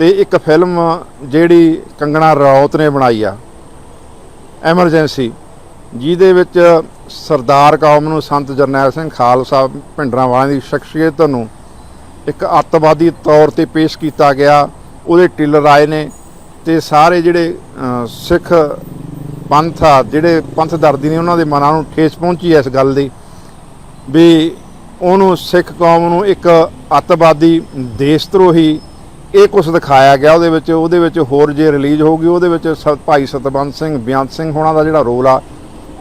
ਤੇ ਇੱਕ ਫਿਲਮ ਜਿਹੜੀ ਕੰਗਣਾ ਰਣੌਤ ਨੇ ਬਣਾਈ ਆ ਐਮਰਜੈਂਸੀ ਜਿਹਦੇ ਵਿੱਚ ਸਰਦਾਰ ਕੌਮ ਨੂੰ ਸੰਤ ਜਰਨੈਲ ਸਿੰਘ ਖਾਲਸਾ ਭਿੰਡਰਾਂ ਵਾਲਿਆਂ ਦੀ ਸ਼ਖਸੀਅਤ ਨੂੰ ਇੱਕ ਅੱਤਵਾਦੀ ਤੌਰ ਤੇ ਪੇਸ਼ ਕੀਤਾ ਗਿਆ। ਉਹਦੇ ਟਿਲਰ ਆਏ ਨੇ ਤੇ ਸਾਰੇ ਜਿਹੜੇ ਸਿੱਖ ਪੰਥ ਆ, ਜਿਹੜੇ ਪੰਥ ਦਰਦੀ ਨੇ, ਉਹਨਾਂ ਦੇ ਮਨਾਂ ਨੂੰ ਠੇਸ ਪਹੁੰਚੀ ਇਸ ਗੱਲ ਦੀ ਵੀ ਉਹਨੂੰ ਸਿੱਖ ਕੌਮ ਨੂੰ ਇੱਕ ਅੱਤਵਾਦੀ ਦੇਸ਼ ਧਰੋਹੀ ਇਹ ਕੁਝ ਦਿਖਾਇਆ ਗਿਆ, ਉਹਦੇ ਵਿੱਚ ਉਹਦੇ ਵਿੱਚ ਹੋਰ ਜੇ ਰਿਲੀਜ਼ ਹੋਊਗੀ, ਉਹਦੇ ਵਿੱਚ ਸ- ਭਾਈ ਸਤਬੰਦ ਸਿੰਘ, ਬਿਆੰਤ ਸਿੰਘ ਹੋਣਾ ਦਾ ਜਿਹੜਾ ਰੋਲ ਆ,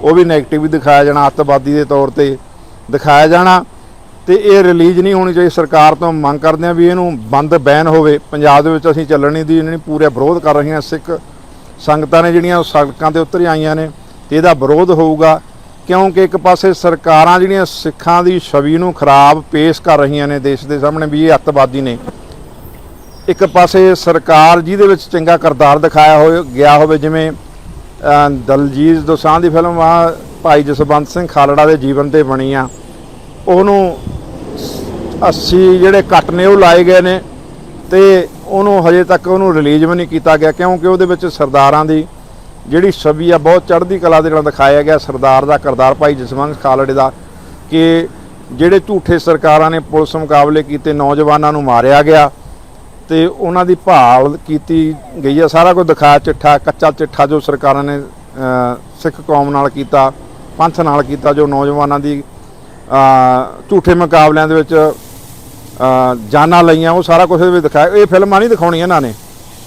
ਉਹ ਵੀ ਨੈਗੇਟਿਵ ਹੀ ਦਿਖਾਇਆ ਜਾਣਾ, ਅੱਤਵਾਦੀ ਦੇ ਤੌਰ ਤੇ ਦਿਖਾਇਆ ਜਾਣਾ। ਤੇ ਇਹ ਰਿਲੀਜ਼ ਨਹੀਂ ਹੋਣੀ ਚਾਹੀਦੀ ਸਰਕਾਰ ਤੋਂ ਮੰਗ ਕਰਦੇ ਆ ਵੀ ਇਹਨੂੰ ਬੰਦ ਬੈਨ ਹੋਵੇ। ਪੰਜਾਬ ਦੇ ਵਿੱਚ ਅਸੀਂ ਚੱਲਣ ਨਹੀਂ ਦੀ ਇਹਨਾਂ ਨੇ ਪੂਰੇ ਵਿਰੋਧ ਕਰ ਰਹੀਆਂ ਸਿੱਖ ਸੰਗਤਾਂ ਨੇ ਜਿਹੜੀਆਂ ਉਹ ਸੜਕਾਂ ਤੇ ਉਤਰ ਆਈਆਂ ਨੇ, ਤੇ ਇਹਦਾ ਵਿਰੋਧ ਹੋਊਗਾ, ਕਿਉਂਕਿ ਇੱਕ ਪਾਸੇ ਸਰਕਾਰਾਂ ਜਿਹੜੀਆਂ ਸਿੱਖਾਂ ਦੀ ਛਵੀ ਨੂੰ ਖਰਾਬ ਪੇਸ਼ ਕਰ ਰਹੀਆਂ ਨੇ ਦੇਸ਼ ਦੇ ਸਾਹਮਣੇ ਵੀ ਇਹ ਅੱਤਵਾਦੀ ਨੇ ਇੱਕ ਪਾਸੇ ਸਰਕਾਰ ਜਿਹਦੇ ਵਿੱਚ ਚੰਗਾ ਕਿਰਦਾਰ ਦਿਖਾਇਆ ਹੋਇਆ ਗਿਆ ਹੋਵੇ ਜਿਵੇਂ ਦਲਜੀਤ ਦੋਸਾਂਝ ਦੀ ਫਿਲਮ ਆ, ਭਾਈ ਜਸਵੰਤ ਸਿੰਘ ਖਾਲੜਾ ਦੇ ਜੀਵਨ ਤੇ ਬਣੀ ਆ। ਉਹਨੂੰ 80 ਜਿਹੜੇ ਕੱਟ ਨੇ ਉਹ ਲਾਏ ਗਏ ਨੇ ਤੇ ਉਹਨੂੰ ਹਜੇ ਤੱਕ ਉਹਨੂੰ ਰਿਲੀਜ਼ ਵੀ ਨਹੀਂ ਕੀਤਾ ਗਿਆ ਕਿਉਂਕਿ ਉਹਦੇ ਵਿੱਚ ਸਰਦਾਰਾਂ ਦੀ ਜਿਹੜੀ ਛਵੀ ਆ, ਬਹੁਤ ਚੜ੍ਹਦੀ ਕਲਾ ਦੇ ਨਾਲ ਦਿਖਾਇਆ ਗਿਆ ਸਰਦਾਰ ਦਾ ਕਿਰਦਾਰ, ਭਾਈ ਜਸਵੰਤ ਖਾਲੜੇ ਦਾ ਕਿ ਜਿਹੜੇ ਝੂਠੇ ਸਰਕਾਰਾਂ ਨੇ ਪੁਲਿਸ ਮੁਕਾਬਲੇ ਕੀਤੇ, ਨੌਜਵਾਨਾਂ ਨੂੰ ਮਾਰਿਆ ਗਿਆ। ਤੇ ਉਹਨਾਂ ਦੀ ਭਾਲ ਕੀਤੀ ਗਈ ਹੈ ਸਾਰਾ ਕੁਝ ਦਿਖਾਇਆ ਚਿੱਠਾ ਕੱਚਾ ਚਿੱਠਾ ਜੋ ਸਰਕਾਰਾਂ ਨੇ ਸਿੱਖ ਕੌਮ ਨਾਲ ਕੀਤਾ ਪੰਥ ਨਾਲ ਕੀਤਾ ਜੋ ਨੌਜਵਾਨਾਂ ਦੀ ਝੂਠੇ ਮੁਕਾਬਲਿਆਂ ਦੇ ਵਿੱਚ ਜਾਨਾਂ ਲਈਆਂ ਉਹ ਸਾਰਾ ਕੁਝ ਇਹਦੇ ਵਿੱਚ ਦਿਖਾਇਆ। ਇਹ ਫਿਲਮਾਂ ਨਹੀਂ ਦਿਖਾਉਣੀਆਂ ਇਹਨਾਂ ਨੇ।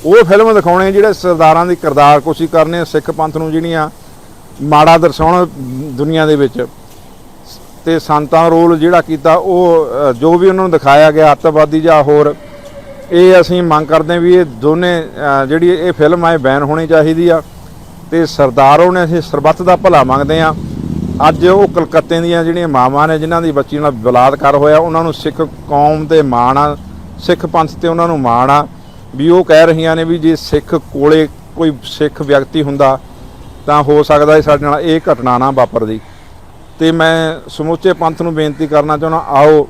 ਉਹ ਫਿਲਮ ਦਿਖਾਉਣੇ ਜਿਹੜੇ ਸਰਦਾਰਾਂ ਦੀ ਕਿਰਦਾਰ ਕੋਸ਼ਿਸ਼ ਕਰਨੇ ਆ, ਸਿੱਖ ਪੰਥ ਨੂੰ ਜਿਹੜੀਆਂ ਮਾੜਾ ਦਰਸਾਉਣ ਦੁਨੀਆ ਦੇ ਵਿੱਚ। ਤੇ ਸੰਤਾਂ ਰੋਲ ਜਿਹੜਾ ਕੀਤਾ ਉਹ ਜੋ ਵੀ ਉਹਨਾਂ ਨੂੰ ਦਿਖਾਇਆ ਗਿਆ ਅੱਤਵਾਦੀ ਜਾਂ ਹੋਰ ਇਹ ਅਸੀਂ ਮੰਗ ਕਰਦੇ ਹਾਂ ਵੀ ਇਹ ਦੋਨੇ ਜਿਹੜੀ ਇਹ ਫਿਲਮ ਆ, ਇਹ ਬੈਨ ਹੋਣੀ ਚਾਹੀਦੀ ਆ। ਤੇ ਸਰਦਾਰੋਂ ਨੇ ਅਸੀਂ ਸਰਬੱਤ ਦਾ ਭਲਾ ਮੰਗਦੇ ਆ ਅੱਜ ਉਹ ਕਲਕੱਤੇ ਦੀਆਂ ਜਿਹੜੀਆਂ ਮਾਵਾਂ ਨੇ, ਜਿਨ੍ਹਾਂ ਦੀ ਬੱਚੀ ਨਾਲ ਬਲਾਤਕਾਰ ਹੋਇਆ, ਉਹਨਾਂ ਨੂੰ ਸਿੱਖ ਕੌਮ ਤੇ ਮਾਣ ਆ, ਸਿੱਖ ਪੰਥ ਤੇ ਉਹਨਾਂ ਨੂੰ ਮਾਣ ਆ। ਵੀ ਉਹ ਕਹਿ ਰਹੀਆਂ ਨੇ ਵੀ ਜੇ ਸਿੱਖ ਕੋਲੇ ਕੋਈ ਸਿੱਖ ਵਿਅਕਤੀ ਹੁੰਦਾ, ਤਾਂ ਹੋ ਸਕਦਾ ਹੈ ਸਾਡੇ ਨਾਲ ਇਹ ਘਟਨਾ ਨਾ ਵਾਪਰਦੀ। ਤੇ ਮੈਂ ਸਮੁੱਚੇ ਪੰਥ ਨੂੰ ਬੇਨਤੀ ਕਰਨਾ ਚਾਹੁੰਦਾ, ਆਓ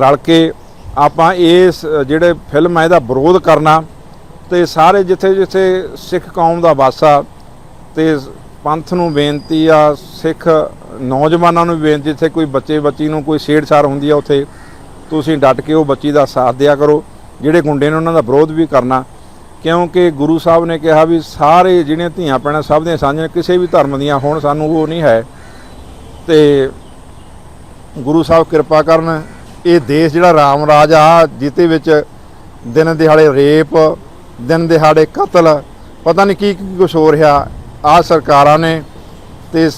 ਰਲ ਕੇ ਆਪਾਂ ਇਸ ਜਿਹੜੇ ਫਿਲਮ ਹੈ ਇਹਦਾ ਵਿਰੋਧ ਕਰਨਾ ਤੇ ਸਾਰੇ ਜਿੱਥੇ ਜਿੱਥੇ ਸਿੱਖ ਕੌਮ ਦਾ ਵਾਸਾ ਤੇ ਪੰਥ ਨੂੰ ਬੇਨਤੀ ਆ, ਸਿੱਖ ਨੌਜਵਾਨਾਂ ਨੂੰ ਬੇਨਤੀ, ਜਿੱਥੇ ਕੋਈ ਬੱਚੇ, ਬੱਚੀ ਨੂੰ ਕੋਈ ਛੇੜਛਾੜ ਹੁੰਦੀ ਆ ਉੱਥੇ, ਤੁਸੀਂ ਡਟ ਕੇ ਉਹ ਬੱਚੀ ਦਾ ਸਾਥ ਦਿਆ ਕਰੋ, ਜਿਹੜੇ ਗੁੰਡੇ ਨੇ ਉਹਨਾਂ ਦਾ ਵਿਰੋਧ ਵੀ ਕਰਨਾ। ਕਿਉਂਕਿ ਗੁਰੂ ਸਾਹਿਬ ਨੇ ਕਿਹਾ ਵੀ ਸਾਰੇ ਜਿਹੜੀਆਂ ਧੀਆਂ ਪੈਣਾ ਸਭ ਦੀਆਂ ਸਾਂਝੀਆਂ, ਕਿਸੇ ਵੀ ਧਰਮ ਦੀਆਂ ਹੋਣ, ਸਾਨੂੰ ਉਹ ਨਹੀਂ ਹੈ। ਤੇ ਗੁਰੂ ਸਾਹਿਬ ਕਿਰਪਾ ਕਰਨ ਇਹ ਦੇਸ਼ ਜਿਹੜਾ ਰਾਮ ਰਾਜ ਆ ਜਿੱਤੇ ਵਿੱਚ ਦਿਨ ਦਿਹਾੜੇ ਰੇਪ, ਦਿਨ ਦਿਹਾੜੇ ਕਤਲ, ਪਤਾ ਨਹੀਂ ਕੀ ਕੀ ਕੁਝ ਹੋ ਰਿਹਾ। ਆ ਸਰਕਾਰਾਂ ਨੇ ਤੇ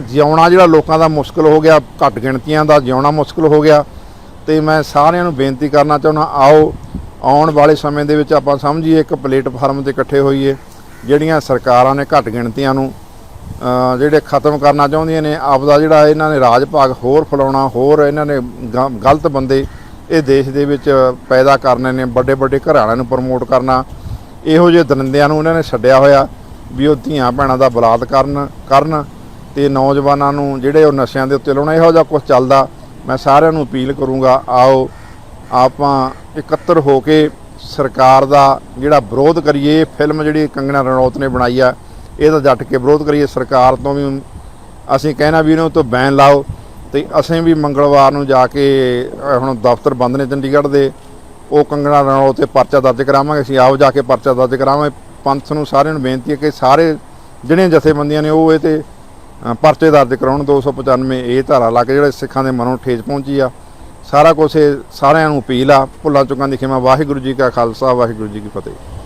ਜਿਉਣਾ ਜਿਹੜਾ ਲੋਕਾਂ ਦਾ ਮੁਸ਼ਕਲ ਹੋ ਗਿਆ, ਘੱਟ ਗਿਣਤੀਆਂ ਦਾ ਜਿਉਣਾ ਮੁਸ਼ਕਲ ਹੋ ਗਿਆ। ਤੇ ਮੈਂ ਸਾਰਿਆਂ ਨੂੰ ਬੇਨਤੀ ਕਰਨਾ ਚਾਹੁੰਦਾ, ਆਓ, ਆਉਣ ਵਾਲੇ ਸਮੇਂ ਦੇ ਵਿੱਚ ਆਪਾਂ ਸਮਝੀਏ, ਇੱਕ ਪਲੇਟਫਾਰਮ ਤੇ ਇਕੱਠੇ ਹੋਈਏ, ਜਿਹੜੀਆਂ ਸਰਕਾਰਾਂ ਨੇ ਘੱਟ ਗਿਣਤੀਆਂ ਨੂੰ ਜਿਹੜੇ ਖਤਮ ਕਰਨਾ ਚਾਹੁੰਦੀਆਂ ਨੇ, ਆਪਦਾ ਜਿਹੜਾ ਇਹਨਾਂ ਨੇ ਰਾਜ ਭਾਗ ਹੋਰ ਫੈਲਾਉਣਾ ਹੋਰ ਇਹਨਾਂ ਨੇ ਗ- ਗਲਤ ਬੰਦੇ ਇਹ ਦੇਸ਼ ਦੇ ਵਿੱਚ ਪੈਦਾ ਕਰਨੇ ਨੇ ਵੱਡੇ ਵੱਡੇ ਘਰਾਣਿਆਂ ਨੂੰ ਪ੍ਰਮੋਟ ਕਰਨਾ, ਇਹੋ ਜਿਹੇ ਦਰਿੰਦਿਆਂ ਨੂੰ ਇਹਨਾਂ ਨੇ ਛੱਡਿਆ ਹੋਇਆ, ਵੀ ਉਹ ਧੀਆਂ ਭੈਣਾਂ ਦਾ ਬਲਾਤ ਕਰਨ ਕਰਨ ਤੇ ਨੌਜਵਾਨਾਂ ਨੂੰ ਜਿਹੜੇ ਉਹ ਨਸ਼ਿਆਂ ਦੇ ਉੱਤੇ ਲਾਉਣਾ, ਇਹੋ ਜਿਹਾ ਕੁਝ ਚੱਲਦਾ, ਮੈਂ ਸਾਰਿਆਂ ਨੂੰ ਅਪੀਲ ਕਰੂੰਗਾ, ਆਓ ਆਪਾਂ ਇਕੱਤਰ ਹੋ ਕੇ ਸਰਕਾਰ ਦਾ ਜਿਹੜਾ ਵਿਰੋਧ ਕਰੀਏ ਫਿਲਮ ਜਿਹੜੀ ਕੰਗਣਾ ਰਣੌਤ ਨੇ ਬਣਾਈ ਆ ਇਹਦਾ ਜੱਟ ਕੇ ਵਿਰੋਧ ਕਰੀਏ, ਸਰਕਾਰ ਤੋਂ ਵੀ ਅਸੀਂ ਕਹਿਣਾ ਵੀ ਇਹਨਾਂ ਤੋਂ ਬੈਨ ਲਾਓ ਤੇ ਅਸੀਂ ਵੀ ਮੰਗਲਵਾਰ ਨੂੰ ਜਾ ਕੇ ਹੁਣ ਦਫ਼ਤਰ ਬੰਦ ਨੇ ਚੰਡੀਗੜ੍ਹ ਦੇ, ਉਹ ਕੰਗਣਾ ਰਣੌਤ ਤੇ ਪਰਚਾ ਦਰਜ ਕਰਾਵਾਂਗੇ, ਅਸੀਂ ਆਪ ਜਾ ਕੇ ਪਰਚਾ ਦਰਜ ਕਰਾਵਾਂਗੇ। ਪੰਥ ਨੂੰ ਸਾਰਿਆਂ ਨੂੰ ਬੇਨਤੀ ਹੈ ਕਿ ਸਾਰੇ ਜਿਹੜੀਆਂ ਜਥੇਬੰਦੀਆਂ ਨੇ ਉਹ ਇਹ ਤੇ ਪਰਚੇ ਦਰਜ ਕਰਾਉਣ 295 ਇਹ ਧਾਰਾ ਲਾ ਕੇ ਜਿਹੜੇ ਸਿੱਖਾਂ ਦੇ ਮਨੋਂ ਠੇਸ ਪਹੁੰਚੀ ਆ, ਸਾਰਾ ਕੁਝ ਇਹ ਸਾਰਿਆਂ ਨੂੰ ਅਪੀਲ ਆ। ਭੁੱਲਾਂ ਚੁੱਕਾਂ ਦੀ ਖਿਮਾ। ਵਾਹਿਗੁਰੂ ਜੀ ਕਾ ਖਾਲਸਾ, ਵਾਹਿਗੁਰੂ ਜੀ ਕੀ ਫਤਿਹ।